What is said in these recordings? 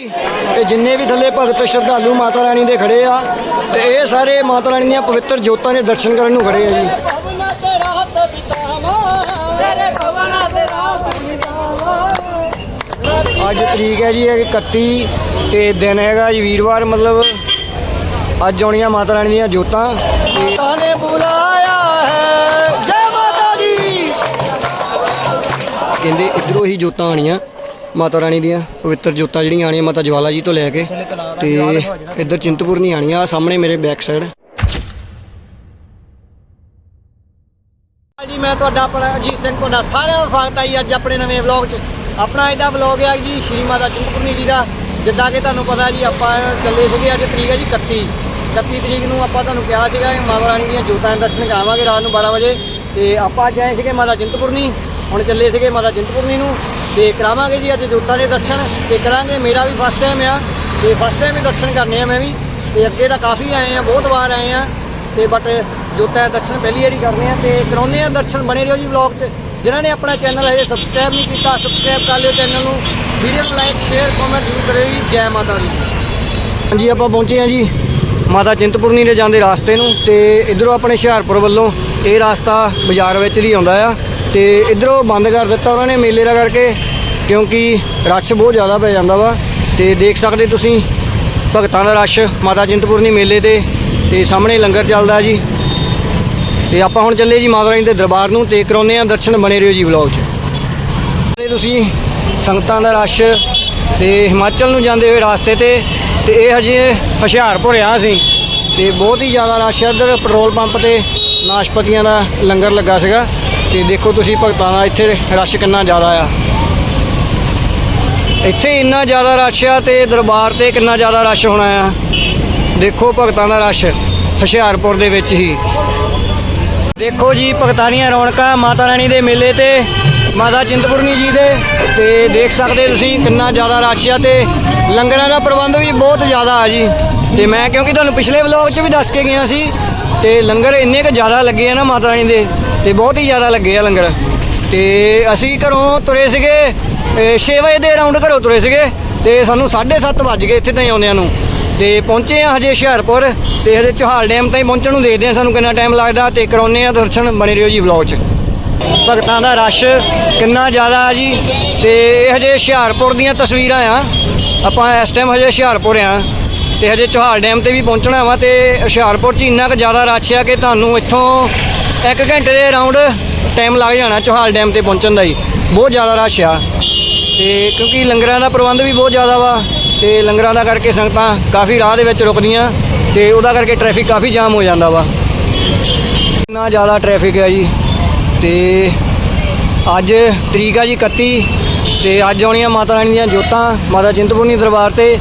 ਇਹ ਜਿੰਨੇ ਵੀ ਥੱਲੇ ਭਗਤ ਸ਼ਰਧਾਲੂ ਮਾਤਾ ਰਾਣੀ ਦੇ ਖੜੇ ਆ ਤੇ ਇਹ ਸਾਰੇ ਮਾਤਾ ਰਾਣੀ ਦੀਆਂ ਪਵਿੱਤਰ ਜੋਤਾਂ ਦੇ ਦਰਸ਼ਨ ਕਰਨ ਨੂੰ ਖੜੇ ਆ ਜੀ। ਅੱਜ ਤਰੀਕ ਹੈ ਜੀ ਇਹ 31 ਤੇ ਦਿਨ ਹੈਗਾ ਜੀ ਵੀਰਵਾਰ ਮਤਲਬ ਅੱਜ ਆਉਣੀਆਂ ਮਾਤਾ ਰਾਣੀ ਦੀਆਂ ਜੋਤਾਂ। ਤੇ ਤਾਨੇ ਬੁਲਾਇਆ ਹੈ ਜੈ ਮਾਤਾ ਦੀ। ਕਹਿੰਦੇ ਇਧਰੋਂ ਹੀ ਜੋਤਾਂ ਆਣੀਆਂ ਮਾਤਾ ਰਾਣੀ ਦੀਆਂ ਪਵਿੱਤਰ ਜੋਤਾਂ ਜਿਹੜੀਆਂ ਆਣੀਆਂ ਮਾਤਾ ਜਵਾਲਾ ਜੀ ਤੋਂ ਲੈ ਕੇ ਤੇ ਇੱਧਰ ਚਿੰਤਪੁਰਨੀ ਆਣੀਆਂ, ਆਹ ਸਾਹਮਣੇ ਮੇਰੇ ਬੈਕ ਸਾਈਡ ਜੀ ਮੈਂ ਤੁਹਾਡਾ ਆਪਣਾ ਅਜੀਤ ਸਿੰਘ ਕੋਨਾ, ਸਾਰਿਆਂ ਦਾ ਸਵਾਗਤ ਹੈ ਜੀ ਅੱਜ ਆਪਣੇ ਨਵੇਂ ਵਲੌਗ 'ਚ। ਆਪਣਾ ਇਹਦਾ ਵਲੌਗ ਹੈ ਜੀ ਸ਼੍ਰੀ ਮਾਤਾ ਚਿੰਤਪੁਰਨੀ ਜੀ ਦਾ, ਜਿੱਦਾਂ ਕਿ ਤੁਹਾਨੂੰ ਪਤਾ ਜੀ ਆਪਾਂ ਚੱਲੇ ਸੀਗੇ ਅੱਜ ਤਰੀਕ ਹੈ ਜੀ 31 31 ਤਰੀਕ ਨੂੰ ਆਪਾਂ ਤੁਹਾਨੂੰ ਕਿਹਾ ਸੀਗਾ ਕਿ ਮਾਤਾ ਰਾਣੀ ਦੀਆਂ ਜੋਤਾਂ ਦੇ ਦਰਸ਼ਨ ਕਰਾਵਾਂਗੇ ਰਾਤ ਨੂੰ 12 ਵਜੇ। ਤੇ ਆਪਾਂ ਅੱਜ ਆਏ ਸੀਗੇ ਮਾਤਾ ਚਿੰਤਪੁਰਨੀ, ਹੁਣ ਚੱਲੇ ਸੀਗੇ ਮਾਤਾ ਚਿੰਤਪੁਰਨੀ ਨੂੰ। ਤੇ ਕਰਾਵਾਂਗੇ ਜੀ ਅੱਜ ਜੋਤਾਂ ਦੇ ਦਰਸ਼ਨ ਤੇ ਕਰਾਂਗੇ। ਮੇਰਾ ਵੀ ਫਸਟ ਟਾਈਮ ਆ ਤੇ ਫਸਟ ਟਾਈਮ ਹੀ ਦਰਸ਼ਨ ਕਰਨੇ ਆ ਮੈਂ ਵੀ। ਤੇ ਅੱਗੇ ਤਾਂ ਕਾਫੀ ਆਏ ਆ, ਬਹੁਤ ਵਾਰ ਆਏ ਆ। ਤੇ ਬਟ ਜੋਤਾਂ ਦੇ ਦਰਸ਼ਨ ਪਹਿਲੀ ਵਾਰੀ ਕਰਨੇ ਆ ਤੇ ਕਰਾਉਨੇ ਆ ਦਰਸ਼ਨ। ਬਣੇ ਰਹੋ ਜੀ ਵਲੌਗ 'ਚ। ਜਿਨ੍ਹਾਂ ਨੇ ਆਪਣਾ ਚੈਨਲ ਹਜੇ ਸਬਸਕ੍ਰਾਈਬ ਨਹੀਂ ਕੀਤਾ ਸਬਸਕ੍ਰਾਈਬ ਕਰ ਲਿਓ ਚੈਨਲ ਨੂੰ। ਵੀਡੀਓ ਨੂੰ ਲਾਈਕ ਸ਼ੇਅਰ ਕਮੈਂਟ ਜ਼ਰੂਰ ਕਰਿਓ ਜੀ। ਜੈ ਮਾਤਾ ਦੀ। ਹਾਂਜੀ, ਆਪਾਂ ਪਹੁੰਚੇ ਆ ਜੀ ਮਾਤਾ ਚਿੰਤਪੁਰਨੀ ਦੇ ਜਾਂਦੇ ਰਾਸਤੇ ਨੂੰ ਤੇ ਇਧਰੋਂ ਆਪਣੇ ਹੁਸ਼ਿਆਰਪੁਰ ਵੱਲੋਂ ਇਹ ਰਸਤਾ ਬਾਜ਼ਾਰ ਵਿੱਚ ਦੀ ਆਉਂਦਾ ਆ। ਤੇ ਇਧਰੋਂ ਬੰਦ ਕਰ ਦਿੱਤਾ ਉਹਨਾਂ ਨੇ ਮੇਲੇ ਦਾ ਕਰਕੇ, ਕਿਉਂਕਿ ਰਸ਼ ਬਹੁਤ ਜ਼ਿਆਦਾ ਪੈ ਜਾਂਦਾ ਵਾ। ਤੇ ਦੇਖ ਸਕਦੇ ਤੁਸੀਂ, ਭਗਤਾਂ ਦਾ ਰਸ਼, ਮਾਤਾ ਚਿੰਤਪੁਰਨੀ ਮੇਲੇ ਤੇ ਤੇ ਸਾਹਮਣੇ ਲੰਗਰ ਚੱਲਦਾ ਜੀ। ਤੇ ਆਪਾਂ ਹੁਣ ਚੱਲੇ ਜੀ ਮਾਤਾ ਰਾਣੀ ਦੇ ਦਰਬਾਰ ਨੂੰ ਤੇ ਕਰਾਉਂਦੇ ਆ ਦਰਸ਼ਨ ਬਣੇ ਰਹੋ ਜੀ ਵਲੌਗ 'ਚ। ਤੁਸੀਂ ਸੰਗਤਾਂ ਦਾ ਰਸ਼ ਤੇ ਹਿਮਾਚਲ ਨੂੰ ਜਾਂਦੇ ਹੋਏ ਰਾਸਤੇ ਤੇ ਤੇ ਇਹ ਹਜੇ ਹੁਸ਼ਿਆਰਪੁਰ ਆ ਅਸੀਂ। ਤੇ ਬਹੁਤ ਹੀ ਜ਼ਿਆਦਾ ਰਸ਼ ਹੈ ਇੱਧਰ, ਪੈਟਰੋਲ ਪੰਪ ਤੇ ਨਾਸ਼ਪਤੀਆਂ ਦਾ ਲੰਗਰ ਲੱਗਾ ਸੀਗਾ। ਤੇ ਦੇਖੋ ਤੁਸੀਂ ਭਗਤਾਂ ਦਾ ਇੱਥੇ ਰਸ਼ ਕਿੰਨਾ ਜ਼ਿਆਦਾ ਆ। ਇੱਥੇ ਇੰਨਾ ਜ਼ਿਆਦਾ ਰਸ਼ ਆ ਤੇ ਦਰਬਾਰ ਤੇ ਕਿੰਨਾ ਜ਼ਿਆਦਾ ਰਸ਼ ਹੋਣਾ ਆ। ਦੇਖੋ ਭਗਤਾਂ ਦਾ ਰਸ਼ ਹੁਸ਼ਿਆਰਪੁਰ ਦੇ ਵਿੱਚ ਹੀ। ਦੇਖੋ ਜੀ, ਭਗਤਾਂ ਦੀਆਂ ਰੌਣਕਾਂ ਮਾਤਾ ਰਾਣੀ ਦੇ ਮੇਲੇ ਤੇ, ਮਾਤਾ ਚਿੰਤਪੁਰਨੀ ਜੀ ਦੇ ਤੇ ਦੇਖ ਸਕਦੇ ਤੁਸੀਂ ਕਿੰਨਾ ਜ਼ਿਆਦਾ ਰਸ਼ ਆ ਤੇ ਲੰਗਰਾਂ ਦਾ ਪ੍ਰਬੰਧ ਵੀ ਬਹੁਤ ਜ਼ਿਆਦਾ ਆ ਜੀ। ਤੇ ਮੈਂ ਕਿਉਂਕਿ ਤੁਹਾਨੂੰ ਪਿਛਲੇ ਵਲੌਗ 'ਚ ਵੀ ਦੱਸ ਕੇ ਗਿਆ ਸੀ ਤੇ ਲੰਗਰ ਇੰਨੇ ਕੁ ਜ਼ਿਆਦਾ ਲੱਗੇ ਆ ਨਾ ਮਾਤਾ ਰਾਣੀ ਦੇ। ਤੇ ਬਹੁਤ ਹੀ ਜ਼ਿਆਦਾ ਲੱਗੇ ਆ ਲੰਗਰ। ਤੇ ਅਸੀਂ ਘਰੋਂ ਤੁਰੇ ਸੀਗੇ 6 ਵਜੇ ਦੇ ਅਰਾਊਂਡ ਘਰੋਂ ਤੁਰੇ ਸੀਗੇ, ਤੇ ਸਾਨੂੰ 7:30 ਵੱਜ ਗਏ ਇੱਥੇ ਤਾਈਂ ਆਉਂਦਿਆਂ ਨੂੰ। ਤੇ ਪਹੁੰਚੇ ਆ ਹਜੇ ਹੁਸ਼ਿਆਰਪੁਰ, ਤੇ ਹਜੇ ਚੋਹਾਲ ਡੈਮ ਤਾਈਂ ਪਹੁੰਚਣ ਨੂੰ ਦੇਖਦੇ ਆ ਸਾਨੂੰ ਕਿੰਨਾ ਟਾਈਮ ਲੱਗਦਾ ਤੇ ਕਰਾਉਨੇ ਆ ਦਰਸ਼ਨ, ਬਣੇ ਰਹੋ ਜੀ ਵਲੌਗ 'ਚ। ਭਗਤਾਂ ਦਾ ਰਸ਼ ਕਿੰਨਾ ਜ਼ਿਆਦਾ ਆ ਜੀ, ਤੇ ਇਹ ਹਜੇ ਹੁਸ਼ਿਆਰਪੁਰ ਦੀਆਂ ਤਸਵੀਰਾਂ ਆ। ਆਪਾਂ ਇਸ ਟਾਈਮ ਹਜੇ ਹੁਸ਼ਿਆਰਪੁਰ ਆ, ਤੇ ਹਜੇ ਚੋਹਾਲ ਡੈਮ ਤੇ ਵੀ ਪਹੁੰਚਣਾ ਵਾ, ਤੇ ਹੁਸ਼ਿਆਰਪੁਰ 'ਚ ਇੰਨਾ ਕੁ ਜ਼ਿਆਦਾ ਰਸ਼ ਆ ਕਿ ਤੁਹਾਨੂੰ ਇੱਥੋਂ 1 ਘੰਟੇ ਦੇ ਅਰਾਊਂਡ ਟਾਈਮ ਲੱਗ ਜਾਣਾ ਚੋਹਾਲ ਡੈਮ ਤੇ ਪਹੁੰਚਣ ਦਾ ਜੀ ਬਹੁਤ ਜ਼ਿਆਦਾ ਰਸ਼ ਆ। ਤੇ ਕਿਉਂਕਿ ਲੰਗਰਾਂ ਦਾ ਪ੍ਰਬੰਧ ਵੀ ਬਹੁਤ ਜ਼ਿਆਦਾ ਵਾ ਤੇ ਲੰਗਰਾਂ ਦਾ ਕਰਕੇ ਸੰਗਤਾਂ ਕਾਫੀ ਰਾਹ ਦੇ ਵਿੱਚ ਰੁਕਦੀਆਂ ਤੇ ਉਹਦਾ ਕਰਕੇ ਟ੍ਰੈਫਿਕ ਕਾਫੀ ਜਾਮ ਹੋ ਜਾਂਦਾ ਵਾ। ਇੰਨਾ ਜ਼ਿਆਦਾ ਟ੍ਰੈਫਿਕ ਹੈ ਜੀ। ਤੇ ਅੱਜ ਤਰੀਕ ਆ ਜੀ 31 ਤੇ ਅੱਜ ਆਉਣੀਆਂ ਮਾਤਾ ਰਾਣੀ ਦੀਆਂ ਜੋਤਾਂ, ਮਾਤਾ ਚਿੰਤਪੁਰਨੀ ਦਰਬਾਰ ਤੇ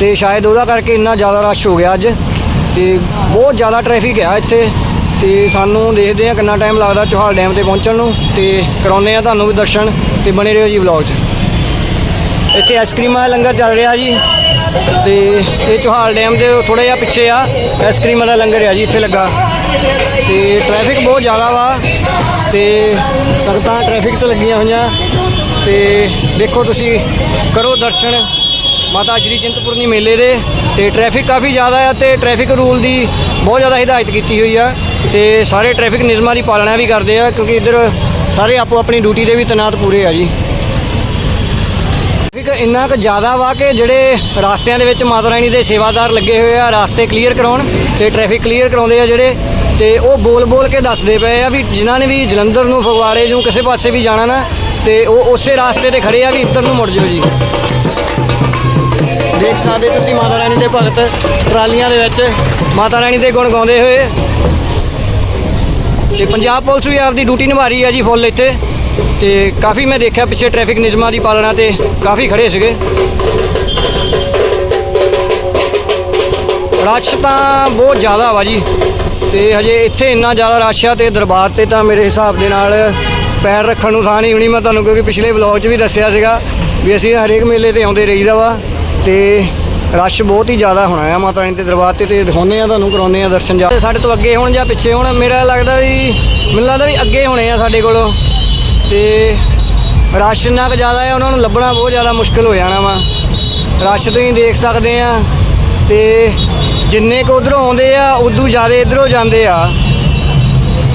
ਤੇ ਸ਼ਾਇਦ ਉਹਦਾ ਕਰਕੇ ਇੰਨਾ ਜ਼ਿਆਦਾ ਰਸ਼ ਹੋ ਗਿਆ ਅੱਜ। ਤੇ ਬਹੁਤ ਜ਼ਿਆਦਾ ਟ੍ਰੈਫਿਕ ਹੈ ਇੱਥੇ। ਤੇ ਸਾਨੂੰ ਦੇਖਦੇ ਆ ਕਿੰਨਾ ਟਾਈਮ ਲੱਗਦਾ ਚੋਹਾਲ ਡੈਮ ਤੇ ਪਹੁੰਚਣ ਨੂੰ ਤੇ ਕਰਾਉਂਦੇ ਆ ਤੁਹਾਨੂੰ ਵੀ ਦਰਸ਼ਨ ਤੇ ਬਣੇ ਰਹੋ ਜੀ ਵਲੌਗ 'ਚ। ਇੱਥੇ ਆਈਸਕ੍ਰੀਮਾਂ ਦਾ ਲੰਗਰ ਚੱਲ ਰਿਹਾ ਜੀ ਤੇ ਇਹ ਚੋਹਾਲ ਡੈਮ ਦੇ ਥੋੜਾ ਜਿਹਾ ਪਿੱਛੇ ਆ ਆਈਸਕ੍ਰੀਮਾਂ ਦਾ ਲੰਗਰ ਆ ਜੀ, ਇੱਥੇ ਲੱਗਾ। ਤੇ ਟ੍ਰੈਫਿਕ ਬਹੁਤ ਜ਼ਿਆਦਾ ਵਾ ਤੇ ਸੰਗਤਾਂ ਟ੍ਰੈਫਿਕ 'ਚ ਲੱਗੀਆਂ ਹੋਈਆਂ ਤੇ ਦੇਖੋ ਤੁਸੀਂ, ਕਰੋ ਦਰਸ਼ਨ। ਮਾਤਾ ਸ਼੍ਰੀ ਚਿੰਤਪੁਰਨੀ ਮੇਲੇ ਦੇ ਤੇ ਟ੍ਰੈਫਿਕ ਕਾਫੀ ਜ਼ਿਆਦਾ ਆ ਤੇ ਟ੍ਰੈਫਿਕ ਰੂਲ ਦੀ ਬਹੁਤ ਜ਼ਿਆਦਾ ਹਦਾਇਤ ਕੀਤੀ ਹੋਈ ਆ। ਤੇ ਸਾਰੇ ਟ੍ਰੈਫਿਕ ਨਿਯਮਾਂ ਦੀ ਪਾਲਣਾ ਵੀ ਕਰਦੇ ਆ, ਕਿਉਂਕਿ ਇੱਧਰ ਸਾਰੇ ਆਪੋ ਆਪਣੀ ਡਿਊਟੀ ਦੇ ਵੀ ਤੈਨਾਤ ਪੂਰੇ ਆ ਜੀ। ਟ੍ਰੈਫਿਕ ਇੰਨਾ ਕੁ ਜ਼ਿਆਦਾ ਵਾ ਕਿ ਜਿਹੜੇ ਰਾਸਤਿਆਂ ਦੇ ਵਿੱਚ ਮਾਤਾ ਰਾਣੀ ਦੇ ਸੇਵਾਦਾਰ ਲੱਗੇ ਹੋਏ ਆ, ਰਾਸਤੇ ਕਲੀਅਰ ਕਰਾਉਣ ਤੇ ਟ੍ਰੈਫਿਕ ਕਲੀਅਰ ਕਰਾਉਂਦੇ ਆ ਜਿਹੜੇ, ਤੇ ਉਹ ਬੋਲ ਬੋਲ ਕੇ ਦੱਸਦੇ ਪਏ ਆ ਵੀ ਜਿਨ੍ਹਾਂ ਨੇ ਵੀ ਜਲੰਧਰ ਨੂੰ, ਫਗਵਾੜੇ ਨੂੰ, ਕਿਸੇ ਪਾਸੇ ਵੀ ਜਾਣਾ ਨਾ, ਤੇ ਉਹ ਉਸੇ ਰਾਸਤੇ ਤੇ ਖੜੇ ਆ ਵੀ ਇੱਧਰ ਨੂੰ ਮੁੜ ਜਾਓ ਜੀ। ਦੇਖ ਸਕਦੇ ਤੁਸੀਂ ਮਾਤਾ ਰਾਣੀ ਦੇ ਭਗਤ ਟਰਾਲੀਆਂ ਦੇ ਵਿੱਚ, ਮਾਤਾ ਰਾਣੀ ਦੇ ਗੁਣ ਗਾਉਂਦੇ ਹੋਏ। ਤੇ ਪੰਜਾਬ ਪੁਲਿਸ ਵੀ ਆਪਦੀ ਡਿਊਟੀ ਨਿਭਾ ਰਹੀ ਹੈ ਜੀ ਫੁੱਲ ਇੱਥੇ। ਤੇ ਕਾਫੀ ਮੈਂ ਦੇਖਿਆ ਪਿੱਛੇ ਟ੍ਰੈਫਿਕ ਨਿਯਮਾਂ ਦੀ ਪਾਲਣਾ ਤੇ ਕਾਫੀ ਖੜੇ ਸੀਗੇ। ਰਸ਼ ਤਾਂ ਬਹੁਤ ਜ਼ਿਆਦਾ ਵਾ ਜੀ। ਤੇ ਹਜੇ ਇੱਥੇ ਇੰਨਾ ਜ਼ਿਆਦਾ ਰਸ਼ ਆ ਤੇ ਦਰਬਾਰ ਤੇ ਤਾਂ ਮੇਰੇ ਹਿਸਾਬ ਦੇ ਨਾਲ ਪੈਰ ਰੱਖਣ ਨੂੰ ਥਾਂ ਨਹੀਂ ਹੋਣੀ ਮੈਂ ਤੁਹਾਨੂੰ ਕਿਉਂਕਿ ਪਿਛਲੇ ਵਲੌਗ 'ਚ ਵੀ ਦੱਸਿਆ ਸੀਗਾ ਵੀ ਅਸੀਂ ਹਰੇਕ ਮੇਲੇ ਤੇ ਆਉਂਦੇ ਰਹੀਦਾ ਵਾ। ਤੇ ਰਸ਼ ਬਹੁਤ ਹੀ ਜ਼ਿਆਦਾ ਹੋਣਾ ਆ ਮਾਤਾ ਰਾਣੀ ਦੇ ਦਰਬਾਰ ਤੇ ਤੇ ਦਿਖਾਉਂਦੇ ਆ ਤੁਹਾਨੂੰ, ਕਰਾਉਂਦੇ ਆ ਦਰਸ਼ਨ ਜਾ ਸਾਡੇ ਤੋਂ ਅੱਗੇ ਹੋਣ ਜਾਂ ਪਿੱਛੇ ਹੋਣ ਮੇਰਾ ਲੱਗਦਾ ਵੀ ਮੈਨੂੰ ਲੱਗਦਾ ਵੀ ਅੱਗੇ ਹੋਣੇ ਆ ਸਾਡੇ ਕੋਲੋਂ। ਤੇ ਰਸ਼ ਇੰਨਾ ਕੁ ਜ਼ਿਆਦਾ ਹੈ ਉਹਨਾਂ ਨੂੰ ਲੱਭਣਾ ਬਹੁਤ ਜ਼ਿਆਦਾ ਮੁਸ਼ਕਲ ਹੋ ਜਾਣਾ ਵਾ। ਰਸ਼ ਤੁਸੀਂ ਦੇਖ ਸਕਦੇ ਆ ਤੇ ਜਿੰਨੇ ਕੁ ਉਧਰੋਂ ਆਉਂਦੇ ਆ, ਉਦੋਂ ਜ਼ਿਆਦਾ ਇਧਰੋਂ ਜਾਂਦੇ ਆ।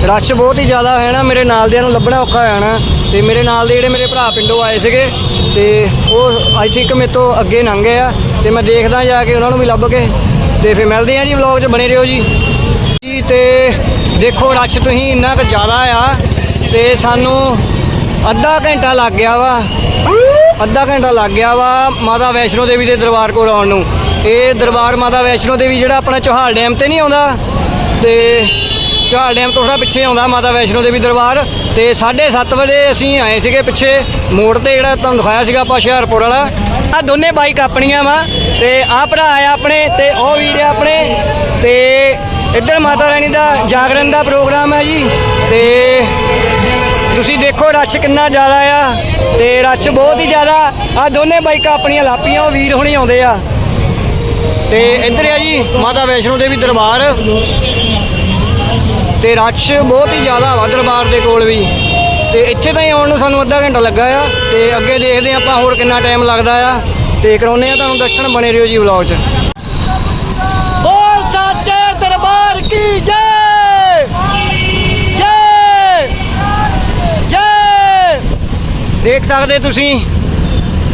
ਰਸ਼ ਬਹੁਤ ਹੀ ਜ਼ਿਆਦਾ ਹੈ ਨਾ, ਮੇਰੇ ਨਾਲ ਦਿਆਂ ਨੂੰ ਲੱਭਣਾ ਔਖਾ ਹੈ ਨਾ। ਤੇ ਮੇਰੇ ਨਾਲ ਦੇ ਜਿਹੜੇ ਮੇਰੇ ਭਰਾ ਪਿੰਡੋਂ ਆਏ ਸੀਗੇ, ਤੇ ਉਹ ਆਈ ਥਿੰਕ ਮੇਰੇ ਤੋਂ ਅੱਗੇ ਲੰਘ ਗਏ ਆ। ਤੇ ਮੈਂ ਦੇਖਦਾ ਜਾ ਕੇ ਉਹਨਾਂ ਨੂੰ ਵੀ ਲੱਭ ਕੇ ਤੇ ਫਿਰ ਮਿਲਦੇ ਆ ਜੀ ਵਲੌਗ 'ਚ, ਬਣੇ ਰਹੋ ਜੀ। ਜੀ ਤੇ ਦੇਖੋ ਰਸ਼ ਤੁਸੀਂ ਇੰਨਾ ਕੁ ਜ਼ਿਆਦਾ ਆ ਤੇ ਸਾਨੂੰ ਅੱਧਾ ਘੰਟਾ ਲੱਗ ਗਿਆ ਵਾ। ਅੱਧਾ ਘੰਟਾ ਲੱਗ ਗਿਆ ਵਾ ਮਾਤਾ ਵੈਸ਼ਨੋ ਦੇਵੀ ਦੇ ਦਰਬਾਰ ਕੋਲ ਆਉਣ ਨੂੰ। ਇਹ ਦਰਬਾਰ ਮਾਤਾ ਵੈਸ਼ਨੋ ਦੇਵੀ ਜਿਹੜਾ ਆਪਣਾ ਚੋਹਾਲ ਡੈਮ ਤੇ ਨਹੀਂ ਆਉਂਦਾ ਤੇ ਚੋਹਾਲ ਡੈਮ ਤੋਂ ਥੋੜਾ ਪਿੱਛੇ ਆਉਂਦਾ ਮਾਤਾ ਵੈਸ਼ਨੋ ਦੇਵੀ ਦਰਬਾਰ ਤੇ 7:30 ਵਜੇ ਅਸੀਂ ਆਏ ਸੀਗੇ ਪਿੱਛੇ ਮੋੜ ਤੇ ਜਿਹੜਾ ਤੁਹਾਨੂੰ ਦਿਖਾਇਆ ਸੀਗਾ ਆਪਾਂ ਹੁਸ਼ਿਆਰਪੁਰ ਵਾਲਾ। ਆ ਦੋਨੇ ਬਾਈਕ ਆਪਣੀਆਂ ਵਾ ਤੇ ਆ ਭਰਾ ਆ ਆਪਣੇ ਤੇ ਉਹ ਵੀਰ ਆ ਆਪਣੇ ਤੇ ਇੱਧਰ ਮਾਤਾ ਰਾਣੀ ਦਾ ਜਾਗਰਣ ਦਾ ਪ੍ਰੋਗਰਾਮ ਹੈ ਜੀ ਤੇ ਤੁਸੀਂ ਦੇਖੋ ਰਸ਼ ਕਿੰਨਾ ਜ਼ਿਆਦਾ ਆ ਤੇ ਰਸ਼ ਬਹੁਤ ਹੀ ਜ਼ਿਆਦਾ। ਆ ਦੋਨੇ ਬਾਈਕਾਂ ਆਪਣੀਆਂ ਲਾਪੀਆਂ, ਉਹ ਵੀਰ ਹੁਣੀ ਆਉਂਦੇ ਆ। ਤੇ ਇੱਧਰ ਆ ਜੀ ਮਾਤਾ ਵੈਸ਼ਨੋ ਦੇਵੀ ਦਰਬਾਰ। ਤੇ ਰਸ਼ ਬਹੁਤ ਹੀ ਜ਼ਿਆਦਾ ਵਾ ਦਰਬਾਰ ਦੇ ਕੋਲ ਵੀ। ਤੇ ਇੱਥੇ ਤਾਂ ਹੀ ਆਉਣ ਨੂੰ ਸਾਨੂੰ ਅੱਧਾ ਘੰਟਾ ਲੱਗਾ ਆ ਤੇ ਅੱਗੇ ਦੇਖਦੇ ਆਪਾਂ ਹੋਰ ਕਿੰਨਾ ਟਾਈਮ ਲੱਗਦਾ ਆ ਤੇ ਕਰਾਉਨੇ ਆ ਤੁਹਾਨੂੰ ਦਰਸ਼ਨ ਬਣੇ ਰਹੋ ਜੀ ਵਲੌਗ 'ਚ। ਬੋਲ ਸਾਚੇ ਦਰਬਾਰ ਕੀ ਜੈ? ਜੈ! ਜੈ! ਦੇਖ ਸਕਦੇ ਤੁਸੀਂ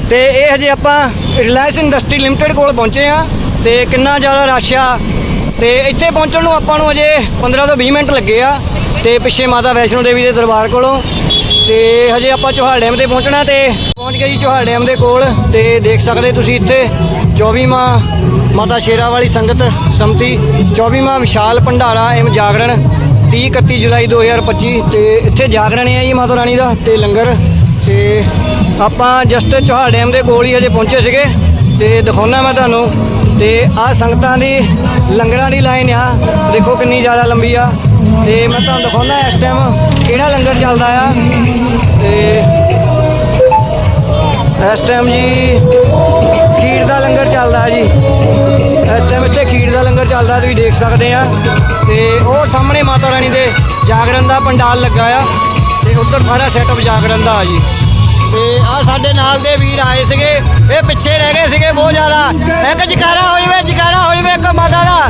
ਤੇ ਇਹ ਹਜੇ ਆਪਾਂ ਰਿਲਾਇੰਸ ਇੰਡਸਟਰੀ ਲਿਮਟਿਡ ਕੋਲ ਪਹੁੰਚੇ ਆ ਤੇ ਕਿੰਨਾ ਜ਼ਿਆਦਾ ਰਸ਼ ਆ ਤੇ ਇੱਥੇ ਪਹੁੰਚਣ ਨੂੰ ਆਪਾਂ ਨੂੰ ਅਜੇ 15 ਤੋਂ 20 ਮਿੰਟ ਲੱਗੇ ਆ। ਤੇ ਪਿੱਛੇ ਮਾਤਾ ਵੈਸ਼ਨੋ ਦੇਵੀ ਦੇ ਦਰਬਾਰ ਕੋਲੋਂ। ਤੇ ਹਜੇ ਆਪਾਂ ਚੋਹਾਲ ਡੈਮ ਤੇ ਪਹੁੰਚਣਾ ਤੇ ਪਹੁੰਚ ਗਏ ਜੀ ਚੋਹਾਲ ਡੈਮ ਦੇ ਕੋਲ। ਤੇ ਦੇਖ ਸਕਦੇ ਤੁਸੀਂ ਇੱਥੇ 24ਵਾਂ ਮਾਤਾ ਸ਼ੇਰਾ ਵਾਲੀ ਸੰਗਤ ਸੰਮਤੀ 24ਵਾਂ ਵਿਸ਼ਾਲ ਭੰਡਾਰਾ ਐਮ ਜਾਗਰਣ 30 31 ਜੁਲਾਈ 2025 ਤੇ ਇੱਥੇ ਜਾਗਰਣ ਹੈ ਜੀ ਮਾਤਾ ਰਾਣੀ ਦਾ ਤੇ ਲੰਗਰ। ਤੇ ਆਪਾਂ ਜਸਟ ਚੋਹਾਲ ਡੈਮ ਦੇ ਕੋਲ ਹੀ ਅਜੇ ਪਹੁੰਚੇ ਸੀਗੇ। ਤੇ ਦਿਖਾਉਣਾ ਮੈਂ ਤੁਹਾਨੂੰ। ਤੇ ਆਹ ਸੰਗਤਾਂ ਦੀ ਲੰਗਰਾਂ ਦੀ ਲਾਈਨ ਆ। ਦੇਖੋ ਕਿੰਨੀ ਜ਼ਿਆਦਾ ਲੰਬੀ ਆ। ਤੇ ਮੈਂ ਤੁਹਾਨੂੰ ਦਿਖਾਉਂਦਾ ਇਸ ਟਾਈਮ ਕਿਹੜਾ ਲੰਗਰ ਚੱਲਦਾ ਆ। ਤੇ ਇਸ ਟਾਈਮ ਜੀ ਖੀਰ ਦਾ ਲੰਗਰ ਚੱਲਦਾ ਜੀ। ਇਸ ਟਾਈਮ ਇੱਥੇ ਖੀਰ ਦਾ ਲੰਗਰ ਚੱਲਦਾ, ਤੁਸੀਂ ਦੇਖ ਸਕਦੇ ਆ। ਤੇ ਉਹ ਸਾਹਮਣੇ ਮਾਤਾ ਰਾਣੀ ਦੇ ਜਾਗਰਨ ਦਾ ਪੰਡਾਲ ਲੱਗਾ ਆ। ਤੇ ਉੱਧਰ ਸਾਰਾ ਸੈਟਅਪ ਜਾਗਰਨ ਦਾ ਆ ਜੀ। ਸਾਡੇ ਨਾਲ ਦੇ ਵੀਰ ਆਏ ਸੀਗੇ, ਇਹ ਪਿੱਛੇ ਰਹਿ ਗਏ ਸੀਗੇ ਬਹੁਤ ਜ਼ਿਆਦਾ। ਇੱਕ ਜਕਾਰਾ ਹੋਈ ਵੇ, ਜਕਾਰਾ ਹੋਈ ਵੇ ਇੱਕ ਮਾਤਾ ਦਾ।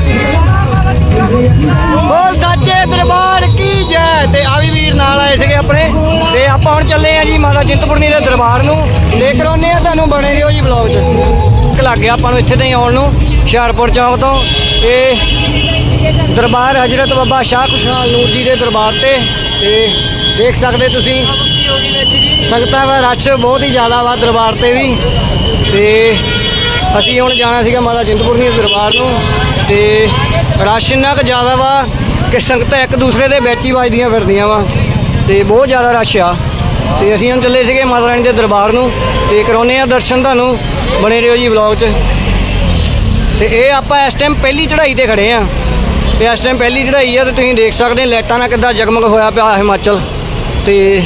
ਬੋਲ ਸੱਚੇ ਦਰਬਾਰ ਕੀ ਜੈ। ਤੇ ਆ ਵੀ ਵੀਰ ਨਾਲ ਆਏ ਸੀਗੇ ਆਪਣੇ। ਤੇ ਆਪਾਂ ਹੁਣ ਚੱਲੇ ਆ ਜੀ ਮਾਤਾ ਚਿੰਤਪੁਰਨੀ ਦੇ ਦਰਬਾਰ ਨੂੰ। ਦੇਖ ਰੋਨੇ ਆ ਤੁਹਾਨੂੰ ਬਣੇ ਰਹੋ ਜੀ ਵਲੌਗ 'ਚ। ਲੱਗ ਗਿਆ ਆਪਾਂ ਨੂੰ ਇੱਥੇ ਤਾਈਂ ਆਉਣ ਨੂੰ, ਹੁਸ਼ਿਆਰਪੁਰ ਚੌਂਕ ਤੋਂ। ਤੇ ਦਰਬਾਰ ਹਜ਼ਰਤ ਬਾਬਾ ਸ਼ਾਹ ਖੁਸ਼ਹਾਲ ਨੂਰ ਜੀ ਦੇ ਦਰਬਾਰ ਤੇ। ਤੇ ਦੇਖ ਸਕਦੇ ਤੁਸੀਂ ਸੰਗਤਾਂ ਦਾ ਰਸ਼ ਬਹੁਤ ਹੀ ਜ਼ਿਆਦਾ ਵਾ ਦਰਬਾਰ ਤੇ ਵੀ। ਤੇ ਅਸੀਂ ਹੁਣ ਜਾਣਾ ਸੀਗਾ ਮਾਤਾ ਜਿੰਦਪੁਰ ਦੀ ਦਰਬਾਰ ਨੂੰ। ਤੇ ਰਸ਼ ਇੰਨਾ ਕੁ ਜ਼ਿਆਦਾ ਵਾ ਕਿ ਸੰਗਤਾਂ ਇੱਕ ਦੂਸਰੇ ਦੇ ਵਿੱਚ ਹੀ ਵੱਜਦੀਆਂ ਫਿਰਦੀਆਂ ਵਾ। ਤੇ ਬਹੁਤ ਜ਼ਿਆਦਾ ਰਸ਼ ਆ। ਤੇ ਅਸੀਂ ਹੁਣ ਚੱਲੇ ਸੀਗੇ ਮਾਤਾ ਰਾਣੀ ਦੇ ਦਰਬਾਰ ਨੂੰ। ਤੇ ਕਰਾਉਨੇ ਆ ਦਰਸ਼ਨ ਤੁਹਾਨੂੰ ਬਣੇ ਰਹੋ ਜੀ ਵਲੌਗ 'ਚ। ਤੇ ਇਹ ਆਪਾਂ ਇਸ ਟਾਈਮ ਪਹਿਲੀ ਚੜ੍ਹਾਈ ਤੇ ਖੜੇ ਆ ਤੇ ਇਸ ਟਾਈਮ ਪਹਿਲੀ ਚੜ੍ਹਾਈ ਆ ਤੇ ਤੁਸੀਂ ਦੇਖ ਸਕਦੇ ਲਾਈਟਾਂ ਨਾਲ ਕਿੱਦਾਂ ਜਗਮਗ ਹੋਇਆ ਪਿਆ ਹਿਮਾਚਲ। ਤੇ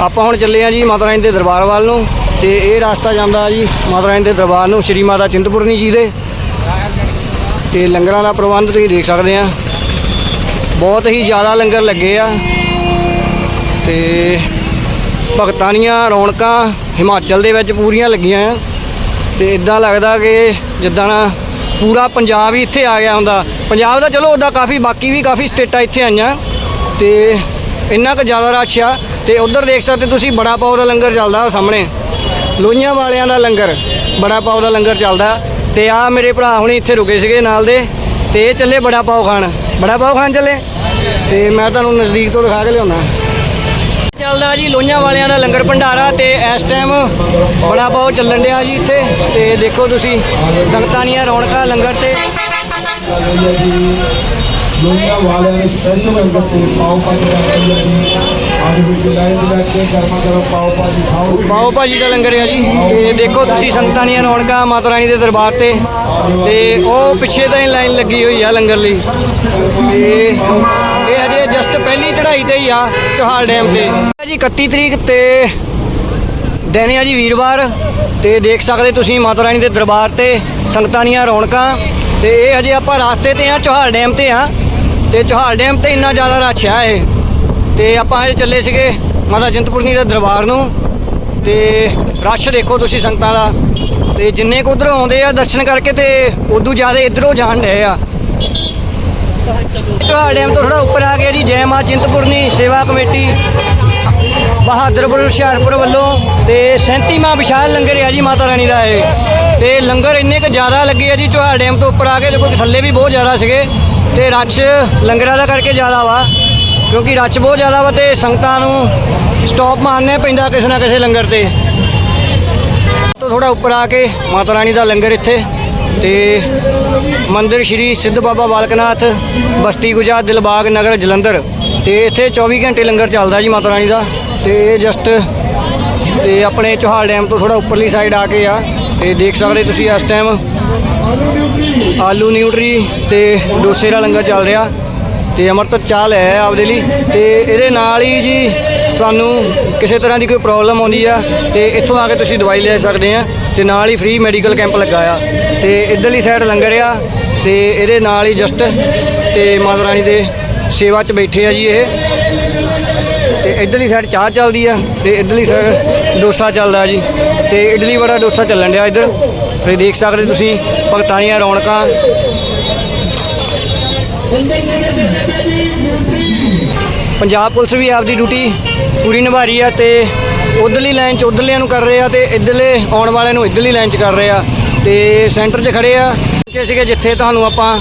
ਆਪਾਂ ਹੁਣ ਚੱਲੇ ਆ ਜੀ ਮਾਤਾ ਰਾਣੀ ਦੇ ਦਰਬਾਰ ਵੱਲ ਨੂੰ ਤੇ ਇਹ ਰਸਤਾ ਜਾਂਦਾ ਜੀ ਮਾਤਾ ਰਾਣੀ ਦੇ ਦਰਬਾਰ ਨੂੰ ਸ਼੍ਰੀ ਮਾਤਾ ਚਿੰਤਪੁਰਨੀ ਜੀ ਦੇ। ਤੇ ਲੰਗਰਾਂ ਦਾ ਪ੍ਰਬੰਧ ਤੁਸੀਂ ਦੇਖ ਸਕਦੇ ਆ ਬਹੁਤ ਹੀ ਜ਼ਿਆਦਾ ਲੰਗਰ ਲੱਗੇ ਆ। ਤੇ ਭਗਤਾਂ ਦੀਆਂ ਰੌਣਕਾਂ ਹਿਮਾਚਲ ਦੇ ਵਿੱਚ ਪੂਰੀਆਂ ਲੱਗੀਆਂ ਆ। ਤੇ ਇਦਾਂ ਲੱਗਦਾ ਕਿ ਜਿੱਦਾਂ ਨਾ ਪੂਰਾ ਪੰਜਾਬ ਹੀ ਇੱਥੇ ਆ ਗਿਆ ਹੁੰਦਾ। ਪੰਜਾਬ ਦਾ ਚਲੋ ਉਹਦਾ ਕਾਫੀ ਬਾਕੀ ਵੀ ਕਾਫੀ ਸਟੇਟਾਂ ਇੱਥੇ ਆਈਆਂ। ਤੇ ਇੰਨਾ ਕੁ ਜ਼ਿਆਦਾ ਰਸ਼ ਆ। ਤੇ ਉਧਰ ਦੇਖ ਸਕਦੇ ਤੁਸੀਂ ਬੜਾ ਪਾਉ ਦਾ ਲੰਗਰ ਚੱਲਦਾ ਸਾਹਮਣੇ। ਲੋਹੀਆਂ ਵਾਲਿਆਂ ਦਾ ਲੰਗਰ, ਬੜਾ ਪਾਉ ਦਾ ਲੰਗਰ ਚੱਲਦਾ। ਤੇ ਆ ਮੇਰੇ ਭਰਾ ਹੁਣੀ ਇੱਥੇ ਰੁਕੇ ਸੀਗੇ ਨਾਲ ਦੇ, ਤੇ ਇਹ ਚੱਲੇ ਬੜਾ ਪਾਉ ਖਾਣ। ਬੜਾ ਪਾਉ ਖਾਣ ਚੱਲੇ? ਤੇ ਮੈਂ ਤੁਹਾਨੂੰ ਨਜ਼ਦੀਕ ਤੋਂ ਦਿਖਾ ਕੇ ਲਿਆਉਣਾ ਚੱਲਦਾ ਜੀ ਲੋਹੀਆਂ ਵਾਲਿਆਂ ਦਾ ਲੰਗਰ ਭੰਡਾਰਾ ਤੇ ਇਸ ਟਾਈਮ ਬੜਾ ਬਹੁਤ ਚੱਲਣ ਡਿਆ ਜੀ ਇੱਥੇ। ਤੇ ਦੇਖੋ ਤੁਸੀਂ, ਸੰਗਤਾਂ ਦੀਆਂ ਰੌਣਕਾਂ ਲੰਗਰ ਤੇ। ਦੁਨੀਆ ਵਾਲਿਆਂ ਨੇ ਸਪੈਸ਼ਲ ਲੰਗਰ ਤੇ ਪਾਓ ਭਾਜੀ ਰੱਖੀ ਹੈ ਲਾਈਨ ਦੇ ਵਿੱਚ ਕੇ ਗਰਮਾ ਗਰਮ ਪਾਓ ਭਾਜੀ, ਖਾਓ। ਪਾਓ ਭਾਜੀ ਦਾ ਲੰਗਰ ਹੈ ਜੀ। ਤੇ ਦੇਖੋ ਤੁਸੀਂ ਸੰਗਤਾਂ ਦੀਆਂ ਰੌਣਕਾਂ, ਮਾਤਾ ਰਾਣੀ ਦੇ ਦਰਬਾਰ ਤੇ। ਤੇ ਉਹ ਪਿੱਛੇ ਤਾਂ ਲਾਈਨ ਲੱਗੀ ਹੋਈ ਆ ਲੰਗਰ ਲਈ। ਤੇ ਇਹ ਹਜੇ ਜਸਟ ਪਹਿਲੀ ਚੜ੍ਹਾਈ ਤੇ ਹੀ ਆ ਚੋਹਾਲ ਡੈਮ ਤੇ। ਜੀ 31 ਤਰੀਕ ਤੇ ਦਿਨ ਆ ਜੀ ਵੀਰਵਾਰ। ਤੇ ਦੇਖ ਸਕਦੇ ਤੁਸੀਂ ਮਾਤਾ ਰਾਣੀ ਦੇ ਦਰਬਾਰ ਤੇ ਸੰਗਤਾਂ ਦੀਆਂ ਰੌਣਕਾਂ। ਤੇ ਇਹ ਹਜੇ ਆਪਾਂ ਰਾਸਤੇ ਤੇ ਆ, ਚੋਹਾਲ ਡੈਮ ਤੇ ਆ। ਤੇ ਚੋਹਾਲ ਡੈਮ ਤੇ ਇੰਨਾ ਜ਼ਿਆਦਾ ਰਸ਼ ਆ ਇਹ। ਤੇ ਆਪਾਂ ਹਜੇ ਚੱਲੇ ਸੀਗੇ ਮਾਤਾ ਜਿੰਤਪੁਰਨੀ ਦੇ ਦਰਬਾਰ ਨੂੰ। ਤੇ ਰਸ਼ ਦੇਖੋ ਤੁਸੀਂ ਸੰਗਤਾਂ ਦਾ। ਤੇ ਜਿੰਨੇ ਕੁ ਉਧਰੋਂ ਆਉਂਦੇ ਆ ਦਰਸ਼ਨ ਕਰਕੇ ਤੇ ਉਦੋਂ ਜ਼ਿਆਦਾ ਇਧਰੋਂ ਜਾਣ ਡਏ ਆ। ਚੋਹਾਲ ਡੈਮ ਤੋਂ ਥੋੜਾ ਉੱਪਰ ਆ ਕੇ ਜੀ ਜੈ ਮਾਂ ਚਿੰਤਪੁਰਨੀ ਸੇਵਾ ਕਮੇਟੀ ਬਹਾਦਰਪੁਰ, ਹੁਸ਼ਿਆਰਪੁਰ ਵੱਲੋਂ ਤੇ 37ਵਾਂ ਵਿਸ਼ਾਲ ਲੰਗਰ ਆ ਜੀ ਮਾਤਾ ਰਾਣੀ ਦਾ ਇਹ। ਤੇ ਲੰਗਰ ਇੰਨੇ ਕੁ ਜ਼ਿਆਦਾ ਲੱਗੇ ਆ ਜੀ ਚੋਹਾਲ ਡੈਮ ਤੋਂ ਉੱਪਰ ਆ ਕੇ ਦੇਖੋ ਕਿ ਥੱਲੇ ਵੀ ਬਹੁਤ ਜ਼ਿਆਦਾ ਸੀਗੇ। ਤੇ ਰਸ਼ ਲੰਗਰਾਂ ਦਾ ਕਰਕੇ ਜ਼ਿਆਦਾ ਵਾ। ਕਿਉਂਕਿ ਰਸ਼ ਬਹੁਤ ਜ਼ਿਆਦਾ ਵਾ ਤੇ ਸੰਗਤਾਂ ਨੂੰ ਸਟਾਪ ਮਾਰਨੇ ਪੈਂਦਾ ਕਿਸੇ ਨਾ ਕਿਸੇ ਲੰਗਰ ਤੇ। ਤੋਂ ਥੋੜਾ ਉੱਪਰ ਆ ਕੇ ਮਾਤਾ ਰਾਣੀ ਦਾ ਲੰਗਰ ਇੱਥੇ ਤੇ ਮੰਦਿਰ ਸ਼੍ਰੀ ਸਿੱਧ ਬਾਬਾ ਬਾਲਕਨਾਥ, ਬਸਤੀ ਗੁਜਾ ਦਿਲਬਾਗ ਨਗਰ, ਜਲੰਧਰ ਤੇ ਇੱਥੇ 24 ਘੰਟੇ ਲੰਗਰ ਚੱਲਦਾ ਜੀ ਮਾਤਾ ਰਾਣੀ ਦਾ ਤੇ ਇਹ ਜਸਟ ਤੇ ਆਪਣੇ ਚੋਹਾਲ ਡੈਮ ਤੋਂ ਥੋੜਾ ਉੱਪਰਲੀ ਸਾਈਡ ਆ ਕੇ ਆ ਤੇ ਦੇਖ ਸਕਦੇ ਤੁਸੀਂ ਇਸ ਟਾਈਮ ਆਲੂ ਨਿਊਟਰੀ ਤੇ ਡੋਸੇ ਦਾ ਲੰਗਰ ਚੱਲ ਰਿਹਾ। ਤੇ ਅਮਰਤ ਚਾਹ ਲੈ ਆਇਆ ਆਪਦੇ ਲਈ ਤੇ ਇਹਦੇ ਨਾਲ ਹੀ ਜੀ ਤੁਹਾਨੂੰ ਕਿਸੇ ਤਰ੍ਹਾਂ ਦੀ ਕੋਈ ਪ੍ਰੋਬਲਮ ਆਉਂਦੀ ਆ ਤੇ ਇੱਥੋਂ ਆ ਕੇ ਤੁਸੀਂ ਦਵਾਈ ਲੈ ਸਕਦੇ ਆ ਤੇ ਨਾਲ ਹੀ ਫ੍ਰੀ ਮੈਡੀਕਲ ਕੈਂਪ ਲੱਗਾ ਆ। ਤੇ ਇਧਰਲੀ ਸਾਈਡ ਲੰਗਰ ਆ ਤੇ ਇਹਦੇ ਨਾਲ ਹੀ ਜਸਟ ਤੇ ਮਾਤਾ ਰਾਣੀ ਦੇ ਸੇਵਾ 'ਚ ਬੈਠੇ ਆ ਜੀ ਇਹ। ਤੇ ਇਧਰਲੀ ਸਾਈਡ ਚਾਹ ਚੱਲਦੀ ਆ ਤੇ ਇਧਰਲੀ ਸਾਈਡ ਡੋਸਾ ਚੱਲਦਾ ਜੀ। ਤੇ ਇਡਲੀ ਵੜਾ ਡੋਸਾ ਚੱਲਣ ਡਿਆ ਇੱਧਰ। ਤੇ ਦੇਖ ਸਕਦੇ ਤੁਸੀਂ ਭਗਤਾਨੀਆਂ, ਰੌਣਕਾਂ ਪੰਜਾਬ ਪੁਲਿਸ ਵੀ ਆਪਦੀ ਡਿਊਟੀ ਪੂਰੀ ਨਿਭਾ ਰਹੀ ਆ ਤੇ ਉਧਰਲੀ ਲਾਈਨ 'ਚ ਉਧਰਲਿਆਂ ਨੂੰ ਕਰ ਰਹੇ ਆ ਤੇ ਇਧਰਲੇ ਆਉਣ ਵਾਲਿਆਂ ਨੂੰ ਇਧਰਲੀ ਲਾਈਨ 'ਚ ਕਰ ਰਹੇ ਆ ਤੇ ਸੈਂਟਰ 'ਚ ਖੜੇ ਆ। ਪਹੁੰਚੇ ਸੀਗੇ ਜਿੱਥੇ ਤੁਹਾਨੂੰ ਆਪਾਂ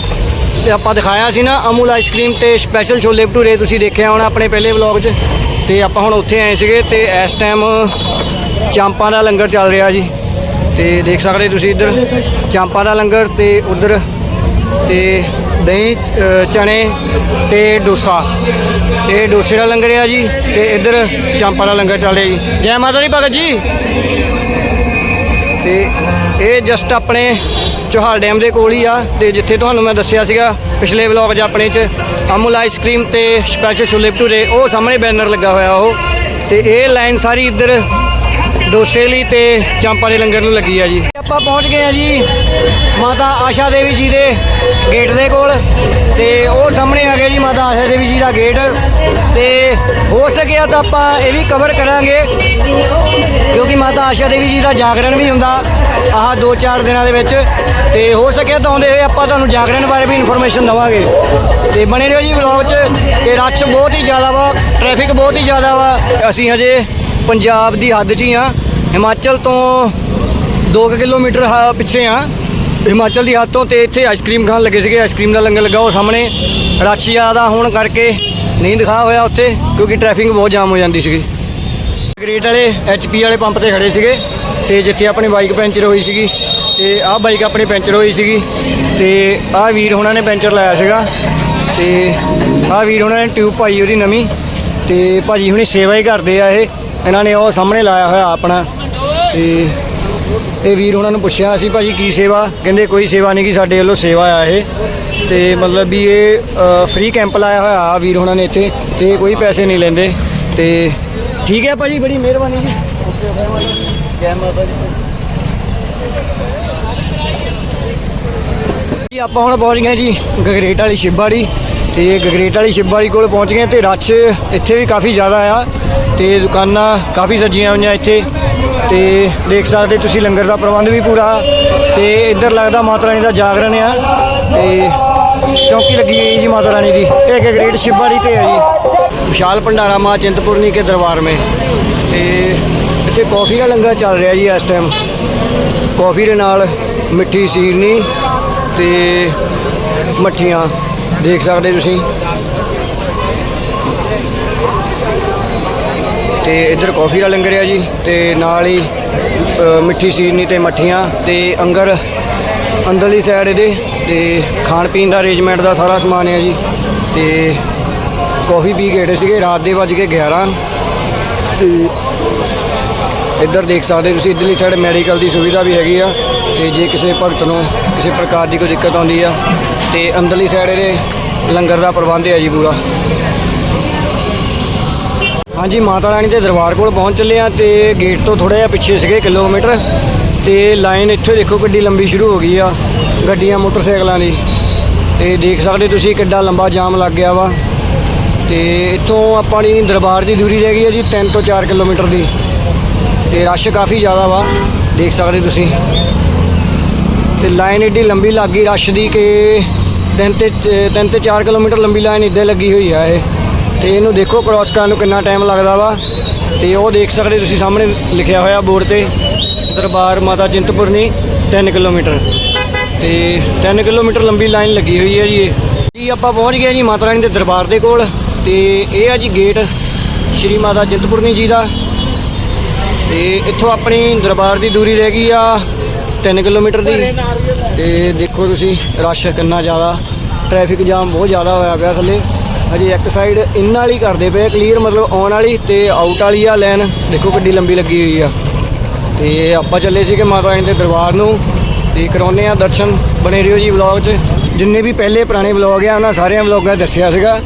ਤੇ ਆਪਾਂ ਦਿਖਾਇਆ ਸੀ ਨਾ, ਅਮੂਲ ਆਈਸਕ੍ਰੀਮ ਤੇ ਸਪੈਸ਼ਲ ਛੋਲੇ ਭਟੂਰੇ ਤੁਸੀਂ ਦੇਖਿਆ ਹੋਣਾ ਆਪਣੇ ਪਹਿਲੇ ਵਲੌਗ 'ਚ। ਤੇ ਆਪਾਂ ਹੁਣ ਉੱਥੇ ਆਏ ਸੀਗੇ ਤੇ ਇਸ ਟਾਈਮ ਚਾਂਪਾਂ ਦਾ ਲੰਗਰ ਚੱਲ ਰਿਹਾ ਜੀ। ਤੇ ਦੇਖ ਸਕਦੇ ਤੁਸੀਂ ਇੱਧਰ ਚਾਂਪਾਂ ਦਾ ਲੰਗਰ ਤੇ ਉਧਰ ਤੇ ਦਹੀਂ ਚਣੇ ਤੇ ਡੋਸਾ। ਤੇ ਡੋਸੇ ਦਾ ਲੰਗਰ ਆ ਜੀ ਤੇ ਇੱਧਰ ਚਾਂਪਾ ਦਾ ਲੰਗਰ ਚੱਲ ਰਿਹਾ ਜੀ। ਜੈ ਮਾਤਾ ਦੀ ਭਗਤ ਜੀ। ਤੇ ਇਹ ਜਸਟ ਆਪਣੇ ਚੋਹਾਲ ਡੈਮ ਦੇ ਕੋਲ ਹੀ ਆ ਤੇ ਜਿੱਥੇ ਤੁਹਾਨੂੰ ਮੈਂ ਦੱਸਿਆ ਸੀਗਾ ਪਿਛਲੇ ਵਲੌਗ 'ਚ ਆਪਣੇ 'ਚ ਅਮੁਲ ਆਈਸਕ੍ਰੀਮ ਤੇ ਸਪੈਸ਼ਲ ਛੋਲੇ ਭਟੂਰੇ, ਉਹ ਸਾਹਮਣੇ ਬੈਨਰ ਲੱਗਾ ਹੋਇਆ ਉਹ। ਤੇ ਇਹ ਲਾਈਨ ਸਾਰੀ ਇੱਧਰ ਡੋਸੇ ਲਈ ਤੇ ਚਾਂਪਾ ਦੇ ਲੰਗਰ ਨੂੰ ਲੱਗੀ ਆ ਜੀ। ਆਪਾਂ ਪਹੁੰਚ ਗਏ ਆ ਜੀ ਮਾਤਾ ਆਸ਼ਾ ਦੇਵੀ ਜੀ ਦੇ ਗੇਟ ਦੇ ਕੋਲ ਤੇ ਉਹ ਸਾਹਮਣੇ ਆ ਗਿਆ ਜੀ ਮਾਤਾ ਆਸ਼ਾ ਦੇਵੀ ਜੀ ਦਾ ਗੇਟ ਤੇ ਹੋ ਸਕਿਆ ਤਾਂ ਆਪਾਂ ਇਹ ਵੀ ਕਵਰ ਕਰਾਂਗੇ ਕਿਉਂਕਿ ਮਾਤਾ ਆਸ਼ਾ ਦੇਵੀ ਜੀ ਦਾ ਜਾਗਰਣ ਵੀ ਹੁੰਦਾ ਆਹ 2-4 ਦਿਨਾਂ ਦੇ ਵਿੱਚ ਤੇ ਹੋ ਸਕਿਆ ਤਾਂ ਆਉਂਦੇ ਹੋਏ ਆਪਾਂ ਤੁਹਾਨੂੰ ਜਾਗਰਣ ਬਾਰੇ ਵੀ ਇਨਫੋਰਮੇਸ਼ਨ ਦਵਾਂਗੇ। ਤੇ ਬਣੇ ਰਹੋ ਜੀ ਵਲੌਗ 'ਚ ਤੇ ਰੱਛ ਬਹੁਤ ਹੀ ਜ਼ਿਆਦਾ ਵਾ ਟ੍ਰੈਫਿਕ ਬਹੁਤ ਹੀ ਜ਼ਿਆਦਾ ਵਾ। ਅਸੀਂ ਹਜੇ ਪੰਜਾਬ ਦੀ ਹੱਦ 'ਚ ਹੀ ਆ ਹਿਮਾਚਲ ਤੋਂ 2 ਕਿਲੋਮੀਟਰ ਹਾ- ਪਿੱਛੇ ਆ ਹਿਮਾਚਲ ਦੀ ਹੱਦ ਤੋਂ ਤੇ ਇੱਥੇ ਆਈਸਕ੍ਰੀਮ ਖਾਣ ਲੱਗੇ ਸੀਗੇ। ਆਈਸਕ੍ਰੀਮ ਦਾ ਲੰਗਰ ਲੱਗਾ ਉਹ ਸਾਹਮਣੇ। ਰੱਛ ਜ਼ਿਆਦਾ ਹੋਣ ਕਰਕੇ ਨਹੀਂ ਦਿਖਾ ਹੋਇਆ ਉੱਥੇ, ਕਿਉਂਕਿ ਟ੍ਰੈਫਿਕ ਬਹੁਤ ਜਾਮ ਹੋ ਜਾਂਦੀ ਸੀਗੀ। ਗ੍ਰੇਟ ਵਾਲੇ ਐਚਪੀ ਵਾਲੇ ਪੰਪ ਤੇ ਖੜੇ ਸੀਗੇ। ਤੇ ਜਿੱਥੇ ਆਪਣੀ ਬਾਈਕ ਪੈਂਚਰ ਹੋਈ ਸੀਗੀ। ਤੇ ਆਹ ਬਾਈਕ ਆਪਣੀ ਪੈਂਚਰ ਹੋਈ ਸੀਗੀ। ਤੇ ਆਹ ਵੀਰ ਉਹਨਾਂ ਨੇ ਪੈਂਚਰ ਲਾਇਆ ਸੀਗਾ। ਤੇ ਆਹ ਵੀਰ ਉਹਨਾਂ ਨੇ ਟਿਊਬ ਪਾਈ ਉਹਦੀ ਨਵੀਂ। ਤੇ ਭਾਜੀ ਹੁਣੀ ਸੇਵਾ ਹੀ ਕਰਦੇ ਆ ਇਹ। ਇਹਨਾਂ ਨੇ ਉਹ ਸਾਹਮਣੇ ਲਾਇਆ ਹੋਇਆ ਆਪਣਾ। ਤੇ ਇਹ ਵੀਰ ਉਹਨਾਂ ਨੂੰ ਪੁੱਛਿਆ ਸੀ, ਭਾਜੀ ਕੀ ਸੇਵਾ? ਕਹਿੰਦੇ, ਕੋਈ ਸੇਵਾ ਨਹੀਂ ਕਿ ਸਾਡੇ ਵੱਲੋਂ ਸੇਵਾ ਆ ਇਹ। ਤੇ ਮਤਲਬ ਵੀ ਇਹ ਫ੍ਰੀ ਕੈਂਪ ਲਾਇਆ ਹੋਇਆ ਆ ਵੀਰ ਉਹਨਾਂ ਨੇ ਇੱਥੇ, ਤੇ ਕੋਈ ਪੈਸੇ ਨਹੀਂ ਲੈਂਦੇ। ਤੇ ਠੀਕ ਹੈ ਭਾਜੀ, ਬੜੀ ਮਿਹਰਬਾਨੀ ਜੀ। ਜੈ ਮਾਤਾ ਦੀ ਜੀ ਆਪਾਂ ਹੁਣ ਪਹੁੰਚ ਗਏ ਜੀ ਗਗਰੇਟ ਵਾਲੀ ਸ਼ਿਵਬਾੜੀ। ਤੇ ਗਗਰੇਟ ਵਾਲੀ ਸ਼ਿਵਬਾੜੀ ਕੋਲ ਪਹੁੰਚ ਗਏ ਤੇ ਰੱਛ ਇੱਥੇ ਵੀ ਕਾਫੀ ਜ਼ਿਆਦਾ ਆ। ਤੇ ਦੁਕਾਨਾਂ ਕਾਫੀ ਸਜੀਆਂ ਹੋਈਆਂ ਇੱਥੇ ਤੇ ਦੇਖ ਸਕਦੇ ਤੁਸੀਂ ਲੰਗਰ ਦਾ ਪ੍ਰਬੰਧ ਵੀ ਪੂਰਾ ਤੇ ਇੱਧਰ ਲੱਗਦਾ ਮਾਤਾ ਰਾਣੀ ਦਾ ਜਾਗਰਣ ਆ ਤੇ ਚੌਕੀ ਲੱਗੀ ਹੋਈ ਜੀ ਮਾਤਾ ਰਾਣੀ ਦੀ। ਇਹ ਗਗਰੇਟ ਸ਼ਿਵਬਾੜੀ ਤੇ ਹੈ ਜੀ। ਵਿਸ਼ਾਲ ਭੰਡਾਰਾ ਮਾਂ ਚਿੰਤਪੁਰਨੀ ਕੇ ਦਰਬਾਰ ਮੇ। ਤੇ ਇੱਥੇ ਕੌਫੀ ਦਾ ਲੰਗਰ ਚੱਲ ਰਿਹਾ ਜੀ ਇਸ ਟਾਈਮ ਕੌਫੀ ਦੇ ਨਾਲ ਮਿੱਠੀ ਸੀਰਨੀ ਤੇ ਮੱਠੀਆਂ। ਦੇਖ ਸਕਦੇ ਤੁਸੀਂ। ਤੇ ਇੱਧਰ ਕੌਫੀ ਦਾ ਲੰਗਰ ਆ ਜੀ ਤੇ ਨਾਲ ਹੀ ਮਿੱਠੀ ਸੀਰਨੀ ਤੇ ਮੱਠੀਆਂ ਤੇ ਅੰਗਰ ਅੰਦਰਲੀ ਸਾਈਡ ਇਹਦੇ ਤੇ ਖਾਣ ਪੀਣ ਦਾ ਅਰੇਂਜਮੈਂਟ ਦਾ ਸਾਰਾ ਸਮਾਨ ਹੈ ਜੀ ਤੇ ਕੌਫੀ ਪੀ ਕੇ ਸੀਗੇ ਰਾਤ ਦੇ ਵੱਜ ਕੇ 11 ਤੇ ਇੱਧਰ ਦੇਖ ਸਕਦੇ ਤੁਸੀਂ ਇੱਧਰਲੀ ਸਾਈਡ ਮੈਡੀਕਲ ਦੀ ਸੁਵਿਧਾ ਵੀ ਹੈਗੀ ਆ ਤੇ ਜੇ ਕਿਸੇ ਭਗਤ ਨੂੰ ਕਿਸੇ ਪ੍ਰਕਾਰ ਦੀ ਕੋਈ ਦਿੱਕਤ ਆਉਂਦੀ ਆ ਤੇ ਅੰਦਰਲੀ ਸਾਈਡ ਇਹਦੇ ਲੰਗਰ ਦਾ ਪ੍ਰਬੰਧ ਹੈ ਜੀ ਪੂਰਾ। ਹਾਂਜੀ, ਮਾਤਾ ਰਾਣੀ ਦੇ ਦਰਬਾਰ ਕੋਲ ਪਹੁੰਚ ਚੱਲੇ ਆ ਤੇ ਗੇਟ ਤੋਂ ਥੋੜਾ ਜਿਹਾ ਪਿੱਛੇ ਸੀਗੇ ਕਿਲੋਮੀਟਰ ਤੇ ਲਾਈਨ ਇੱਥੋਂ ਦੇਖੋ ਕਿੱਡੀ ਲੰਬੀ ਸ਼ੁਰੂ ਹੋ ਗਈ ਆ ਗੱਡੀਆਂ, ਮੋਟਰਸਾਈਕਲਾਂ ਦੀ। ਤੇ ਦੇਖ ਸਕਦੇ ਤੁਸੀਂ ਕਿੱਡਾ ਲੰਬਾ ਜਾਮ ਲੱਗ ਗਿਆ ਵਾ। ਤੇ ਇੱਥੋਂ ਆਪਾਂ ਦੀ ਦਰਬਾਰ ਦੀ ਦੂਰੀ ਰਹਿ ਗਈ ਹੈ ਜੀ 3 ਤੋਂ 4 ਕਿਲੋਮੀਟਰ ਦੀ। ਤੇ ਰਸ਼ ਕਾਫੀ ਜ਼ਿਆਦਾ ਵਾ, ਦੇਖ ਸਕਦੇ ਤੁਸੀਂ। ਤੇ ਲਾਈਨ ਏਡੀ ਲੰਬੀ ਲੱਗ ਗਈ ਰਸ਼ ਦੀ ਕਿ ਤਿੰਨ ਤੇ ਅਹ ਤਿੰਨ ਤੇ 4 ਕਿਲੋਮੀਟਰ ਲੰਬੀ ਲਾਈਨ ਇੱਦਾਂ ਲੱਗੀ ਹੋਈ ਆ ਇਹ। ਤੇ ਇਹਨੂੰ ਦੇਖੋ ਕ੍ਰਾਸ ਕਰਨ ਨੂੰ ਕਿੰਨਾ ਟਾਈਮ ਲੱਗਦਾ ਵਾ। ਤੇ ਉਹ ਦੇਖ ਸਕਦੇ ਤੁਸੀਂ ਸਾਹਮਣੇ ਲਿਖਿਆ ਹੋਇਆ ਬੋਰਡ ਤੇ, ਦਰਬਾਰ ਮਾਤਾ ਚਿੰਤਪੁਰਨੀ 3 ਕਿਲੋਮੀਟਰ। ਤੇ 3 ਕਿਲੋਮੀਟਰ ਲੰਬੀ ਲਾਈਨ ਲੱਗੀ ਹੋਈ ਹੈ ਜੀ ਇਹ। ਜੀ ਆਪਾਂ ਪਹੁੰਚ ਗਏ ਜੀ ਮਾਤਾ ਰਾਣੀ ਦੇ ਦਰਬਾਰ ਦੇ ਕੋਲ, ਤੇ ਇਹ ਆ ਜੀ ਗੇਟ ਸ਼੍ਰੀ ਮਾਤਾ ਚਿੰਤਪੁਰਨੀ ਜੀ ਦਾ। ਤੇ ਇੱਥੋਂ ਆਪਣੀ ਦਰਬਾਰ ਦੀ ਦੂਰੀ ਰਹਿ ਗਈ ਆ 3 ਕਿਲੋਮੀਟਰ ਦੀ। ਤੇ ਦੇਖੋ ਤੁਸੀਂ, ਰਸ਼ ਕਿੰਨਾ ਜ਼ਿਆਦਾ ਟ੍ਰੈਫਿਕ ਜਾਮ ਬਹੁਤ ਜ਼ਿਆਦਾ ਹੋਇਆ ਪਿਆ ਥੱਲੇ। ਹਜੇ ਇੱਕ ਸਾਈਡ ਇਨ ਵਾਲੀ ਕਰਦੇ ਪਏ ਕਲੀਅਰ ਮਤਲਬ ਆਉਣ ਵਾਲੀ ਤੇ ਆਊਟ ਵਾਲੀ ਆ ਲਾਈਨ ਦੇਖੋ ਕਿੱਡੀ ਲੰਬੀ ਲੱਗੀ ਹੋਈ ਆ। ਤੇ ਆਪਾਂ ਚੱਲੇ ਸੀਗੇ ਮਾਤਾ ਰਾਣੀ ਦੇ ਦਰਬਾਰ ਨੂੰ ਤੇ ਕਰਾਉਨੇ ਆ ਦਰਸ਼ਨ ਬਣੇ ਰਹੋ ਜੀ ਵਲੌਗ 'ਚ। ਜਿੰਨੇ ਵੀ ਪਹਿਲੇ ਪੁਰਾਣੇ ਵਲੌਗ ਆ, ਉਹਨਾਂ ਸਾਰਿਆਂ ਵਲੌਗਾਂ 'ਚ ਦੱਸਿਆ ਸੀਗਾ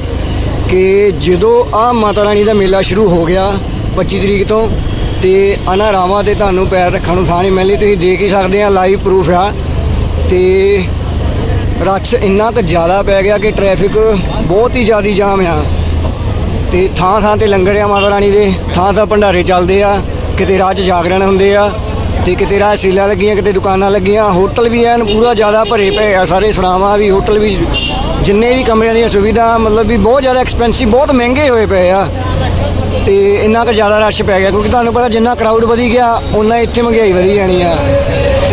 ਕਿ ਜਦੋਂ ਆ ਮਾਤਾ ਰਾਣੀ ਦਾ ਮੇਲਾ ਸ਼ੁਰੂ ਹੋ ਗਿਆ 25 ਤਰੀਕ ਤੋਂ ਤੇ ਅਨਾ ਰਾਵਾਂ ਤੇ ਤੁਹਾਨੂੰ ਪੈਰ ਰੱਖਣ ਨੂੰ ਥਾਂ ਨਹੀਂ ਮਿਲਣੀ, ਤੁਸੀਂ ਦੇਖ ਹੀ ਸਕਦੇ ਆ ਲਾਈਵ ਪ੍ਰੂਫ ਆ। ਤੇ ਰਸ਼ ਇੰਨਾ ਕੁ ਜ਼ਿਆਦਾ ਪੈ ਗਿਆ ਕਿ ਟ੍ਰੈਫਿਕ ਬਹੁਤ ਹੀ ਜ਼ਿਆਦਾ ਜਾਮ ਆ। ਤੇ ਥਾਂ ਥਾਂ ਤੇ ਲੰਗਰ ਆ ਮਾਤਾ ਰਾਣੀ ਦੇ, ਥਾਂ ਥਾਂ ਭੰਡਾਰੇ ਚੱਲਦੇ ਆ, ਕਿਤੇ ਰਾਹ 'ਚ ਜਾਗਰਣ ਹੁੰਦੇ ਆ, ਤੇ ਕਿਤੇ ਰਾਹ ਸੀਲਾਂ ਲੱਗੀਆਂ, ਕਿਤੇ ਦੁਕਾਨਾਂ ਲੱਗੀਆਂ ਹੋਟਲ ਵੀ ਐਨ ਪੂਰਾ ਜ਼ਿਆਦਾ ਭਰੇ ਪਏ ਆ, ਸਾਰੇ ਸਰਾਵਾਂ ਵੀ ਹੋਟਲ ਵੀ, ਜਿੰਨੇ ਵੀ ਕਮਰਿਆਂ ਦੀਆਂ ਸੁਵਿਧਾ, ਮਤਲਬ ਵੀ ਬਹੁਤ ਜ਼ਿਆਦਾ ਐਕਸਪੈਂਸਿਵ ਬਹੁਤ ਮਹਿੰਗੇ ਹੋਏ ਪਏ ਆ। ਤੇ ਇੰਨਾ ਕੁ ਜ਼ਿਆਦਾ ਰਸ਼ ਪੈ ਗਿਆ, ਕਿਉਂਕਿ ਤੁਹਾਨੂੰ ਪਤਾ ਜਿੰਨਾ ਕਰਾਊਡ ਵਧੀ ਗਿਆ ਉਨਾ ਇੱਥੇ ਮਹਿੰਗਾਈ ਵਧੀ ਜਾਣੀ ਆ।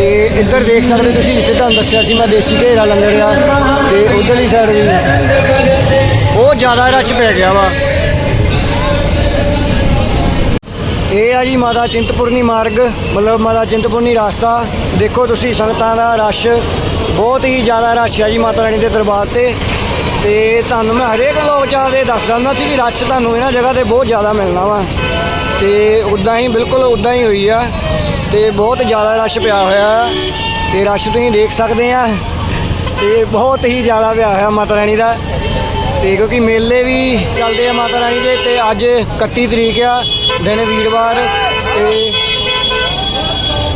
ਤੇ ਇੱਧਰ ਦੇਖ ਸਕਦੇ ਤੁਸੀਂ, ਜਿੱਥੇ ਤੁਹਾਨੂੰ ਦੱਸਿਆ ਸੀ, ਮੈਂ ਦੇਸੀ ਘੇਰਾ ਲੰਗਰ ਆ ਤੇ ਉਧਰਲੀ ਸਾਈਡ ਵੀ। ਬਹੁਤ ਜ਼ਿਆਦਾ ਰਸ਼ ਪੈ ਗਿਆ ਵਾ। ਇਹ ਆ ਜੀ ਮਾਤਾ ਚਿੰਤਪੁਰਨੀ ਮਾਰਗ, ਮਤਲਬ ਮਾਤਾ ਚਿੰਤਪੁਰਨੀ ਰਾਸਤਾ। ਦੇਖੋ ਤੁਸੀਂ, ਸੰਗਤਾਂ ਦਾ ਰਸ਼ ਬਹੁਤ ਹੀ ਜ਼ਿਆਦਾ ਰਸ਼ ਆ ਜੀ ਮਾਤਾ ਰਾਣੀ ਦੇ ਦਰਬਾਰ ਤੇ। ਤੇ ਤੁਹਾਨੂੰ ਮੈਂ ਹਰੇਕ ਲੋਕ ਚਾਹ ਦੇ ਦੱਸਦਾ ਹੁੰਦਾ ਸੀ ਕਿ ਰਸ਼ ਤੁਹਾਨੂੰ ਇਹਨਾਂ ਜਗ੍ਹਾ ਤੇ ਬਹੁਤ ਜ਼ਿਆਦਾ ਮਿਲਣਾ ਵਾ। ਤੇ ਉਦਾਂ ਹੀ, ਬਿਲਕੁਲ ਉਦਾਂ ਹੀ ਹੋਈ ਆ। ਤੇ ਬਹੁਤ ਜ਼ਿਆਦਾ ਰਸ਼ ਪਿਆ ਹੋਇਆ ਆ ਤੇ ਰਸ਼ ਤੁਸੀਂ ਦੇਖ ਸਕਦੇ ਆ ਤੇ ਬਹੁਤ ਹੀ ਜ਼ਿਆਦਾ ਪਿਆ ਹੋਇਆ ਮਾਤਾ ਰਾਣੀ ਦਾ। ਤੇ ਕਿਉਂਕਿ ਮੇਲੇ ਵੀ ਚੱਲਦੇ ਆ ਮਾਤਾ ਰਾਣੀ ਦੇ ਤੇ ਅੱਜ 31 ਤਰੀਕ ਆ, ਦਿਨ ਵੀਰਵਾਰ ਤੇ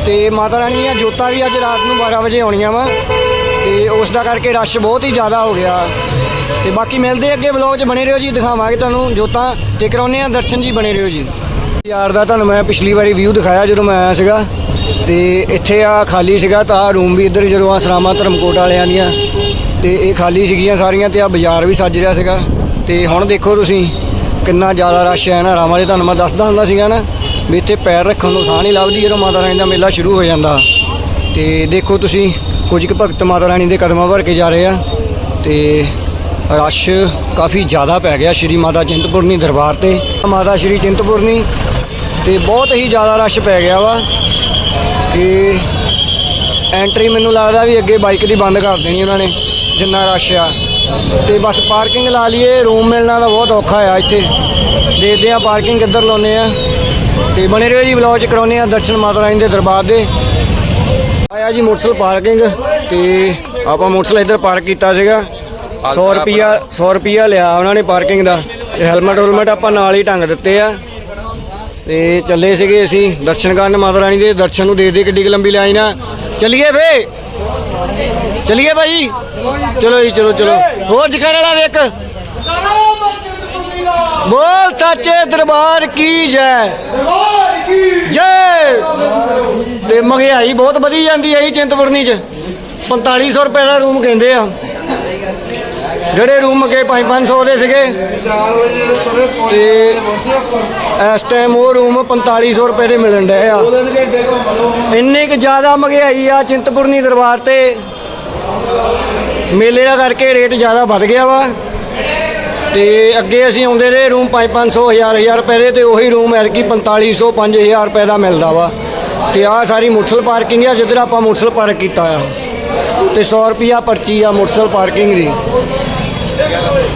ਤੇ ਮਾਤਾ ਰਾਣੀ ਦੀਆਂ ਜੋਤਾਂ ਵੀ ਅੱਜ ਰਾਤ ਨੂੰ 12 ਵਜੇ ਆਉਣੀਆਂ ਵਾ ਤੇ ਉਸ ਦਾ ਕਰਕੇ ਰਸ਼ ਬਹੁਤ ਹੀ ਜ਼ਿਆਦਾ ਹੋ ਗਿਆ। ਤੇ ਬਾਕੀ ਮਿਲਦੇ ਅੱਗੇ ਵਲੌਗ 'ਚ ਬਣੇ ਰਹੋ ਜੀ, ਦਿਖਾਵਾਂਗੇ ਤੁਹਾਨੂੰ ਜੋਤਾਂ ਤੇ ਕਰਾਉਨੇ ਆ ਦਰਸ਼ਨ ਜੀ ਬਣੇ ਰਹੋ ਜੀ। ਯਾਰ ਦਾ ਤੁਹਾਨੂੰ ਮੈਂ ਪਿਛਲੀ ਵਾਰੀ ਵਿਊ ਦਿਖਾਇਆ ਜਦੋਂ ਮੈਂ ਆਇਆ ਸੀਗਾ। ਤੇ ਇੱਥੇ ਆ ਖਾਲੀ ਸੀਗਾ ਤਾਂ ਆਹ ਰੂਮ ਵੀ ਇੱਧਰ ਜਦੋਂ ਆ ਸਰਾਮਾ ਧਰਮਕੋਟ ਵਾਲਿਆਂ ਦੀਆਂ। ਤੇ ਇਹ ਖਾਲੀ ਸੀਗੀਆਂ ਸਾਰੀਆਂ ਤੇ ਆ ਬਾਜ਼ਾਰ ਵੀ ਸੱਜ ਰਿਹਾ ਸੀਗਾ। ਤੇ ਹੁਣ ਦੇਖੋ ਤੁਸੀਂ ਕਿੰਨਾ ਜ਼ਿਆਦਾ ਰਸ਼ ਹੈ ਨਾ ਰਾਮਾਂ ਦੇ ਤੁਹਾਨੂੰ ਮੈਂ ਦੱਸਦਾ ਹੁੰਦਾ ਸੀਗਾ ਨਾ ਵੀ ਇੱਥੇ ਪੈਰ ਰੱਖਣ ਨੂੰ ਥਾਂ ਨਹੀਂ ਲੱਭਦੀ ਜਦੋਂ ਮਾਤਾ ਰਾਣੀ ਦਾ ਮੇਲਾ ਸ਼ੁਰੂ ਹੋ ਜਾਂਦਾ। ਤੇ ਦੇਖੋ ਤੁਸੀਂ ਕੁਝ ਕੁ ਭਗਤ ਮਾਤਾ ਰਾਣੀ ਦੇ ਕਦਮਾਂ ਭਰ ਕੇ ਜਾ ਰਹੇ ਆ। ਤੇ ਰਸ਼ ਕਾਫੀ ਜ਼ਿਆਦਾ ਪੈ ਗਿਆ ਸ਼੍ਰੀ ਮਾਤਾ ਚਿੰਤਪੁਰਨੀ ਦਰਬਾਰ ਤੇ। ਮਾਤਾ ਸ਼੍ਰੀ ਚਿੰਤਪੁਰਨੀ ਤੇ ਬਹੁਤ ਹੀ ਜ਼ਿਆਦਾ ਰਸ਼ ਪੈ ਗਿਆ ਵਾ ਕਿ ਐਂਟਰੀ ਮੈਨੂੰ ਲੱਗਦਾ ਵੀ ਅੱਗੇ ਬਾਈਕ ਦੀ ਬੰਦ ਕਰ ਦੇਣੀ ਉਹਨਾਂ ਨੇ ਜਿੰਨਾ ਰਸ਼ ਆ। ਤੇ ਬਸ ਪਾਰਕਿੰਗ ਲਾ ਲਈਏ ਰੂਮ ਮਿਲਣਾ ਤਾਂ ਬਹੁਤ ਔਖਾ ਆ ਇੱਥੇ। ਦੇਖਦੇ ਆ ਪਾਰਕਿੰਗ ਕਿੱਧਰ ਲਾਉਨੇ ਆ ਤੇ ਬਣੇ ਰਹੋ ਜੀ ਵਲੌਗ ਚ ਕਰਾਉਨੇ ਆ ਦਰਸ਼ਨ ਮਾਤਾ ਰਾਣੀ ਦੇ ਦਰਬਾਰ ਦੇ। ਆਇਆ ਜੀ ਮੋਟਰਸਾਈਕਲ ਪਾਰਕਿੰਗ ਤੇ ਆਪਾਂ ਮੋਟਰਸਾਈਕਲ ਇੱਧਰ ਪਾਰਕ ਕੀਤਾ ਸੀਗਾ। 100 ਰੁਪਿਆ 100 ਰੁਪਿਆ ਲਿਆ ਉਹਨਾਂ ਨੇ ਪਾਰਕਿੰਗ ਦਾ। ਤੇ ਹੈਲਮਟ ਹੁਲਮਟ ਆਪਾਂ ਨਾਲ ਹੀ ਟੰਗ ਦਿੱਤੇ ਆ। ਤੇ ਚੱਲੇ ਸੀਗੇ ਅਸੀਂ ਦਰਸ਼ਨ ਕਰਨ ਮਾਤਾ ਰਾਣੀ ਦੇ, ਦਰਸ਼ਨ ਨੂੰ ਦੇਖਦੇ ਕਿੱਡੀ ਲੰਬੀ ਲਾਈਨ ਆ। ਚੱਲੀਏ ਫੇ? ਚੱਲੀਏ ਭਾਈ? ਚਲੋ ਜੀ, ਚਲੋ ਚਲੋ। ਹੋਰ ਜਖੜ ਵਾਲਾ ਵੇਖ। ਬੋਲ ਸੱਚੇ ਦਰਬਾਰ ਕੀ ਜੈ? ਜੈ। ਤੇ ਮਹਿੰਗਾਈ ਬਹੁਤ ਵਧੀ ਜਾਂਦੀ ਹੈ ਜੀ ਚਿੰਤਪੁਰਨੀ ਚ। 4500 ਰੁਪਏ ਦਾ ਰੂਮ ਕਹਿੰਦੇ ਆ। ਜਿਹੜੇ ਰੂਮ ਅੱਗੇ 5-500 ਦੇ ਸੀਗੇ 4 ਤੇ ਇਸ ਟਾਈਮ ਉਹ ਰੂਮ 4500 ਰੁਪਏ ਦੇ ਮਿਲਣ ਡਏ ਆ। ਇੰਨੀ ਕੁ ਜ਼ਿਆਦਾ ਮਹਿੰਗਾਈ ਆ ਚਿੰਤਪੁਰਨੀ ਦਰਬਾਰ ਤੇ। ਮੇਲੇ ਦਾ ਕਰਕੇ ਰੇਟ ਜ਼ਿਆਦਾ ਵੱਧ ਗਿਆ ਵਾ। ਤੇ ਅੱਗੇ ਅਸੀਂ ਆਉਂਦੇ ਰਹੇ ਰੂਮ 5-500 1000 1000 ਰੁਪਏ ਦੇ, ਤੇ ਉਹੀ ਰੂਮ ਐਰਕੀ 4500 5000 ਰੁਪਏ ਦਾ ਮਿਲਦਾ ਵਾ। ਤੇ ਆਹ ਸਾਰੀ ਮੋਟਰਸਾਈਕਲ ਪਾਰਕਿੰਗ ਆ, ਜਿੱਧਰ ਆਪਾਂ ਮੋਟਰਸਾਈਕਲ ਪਾਰਕ ਕੀਤਾ ਆ। ਤੇ 100 ਰੁਪਿਆ ਪਰਚੀ ਆ ਮੋਟਰਸਾਈਕਲ ਪਾਰਕਿੰਗ ਦੀ। Obrigado.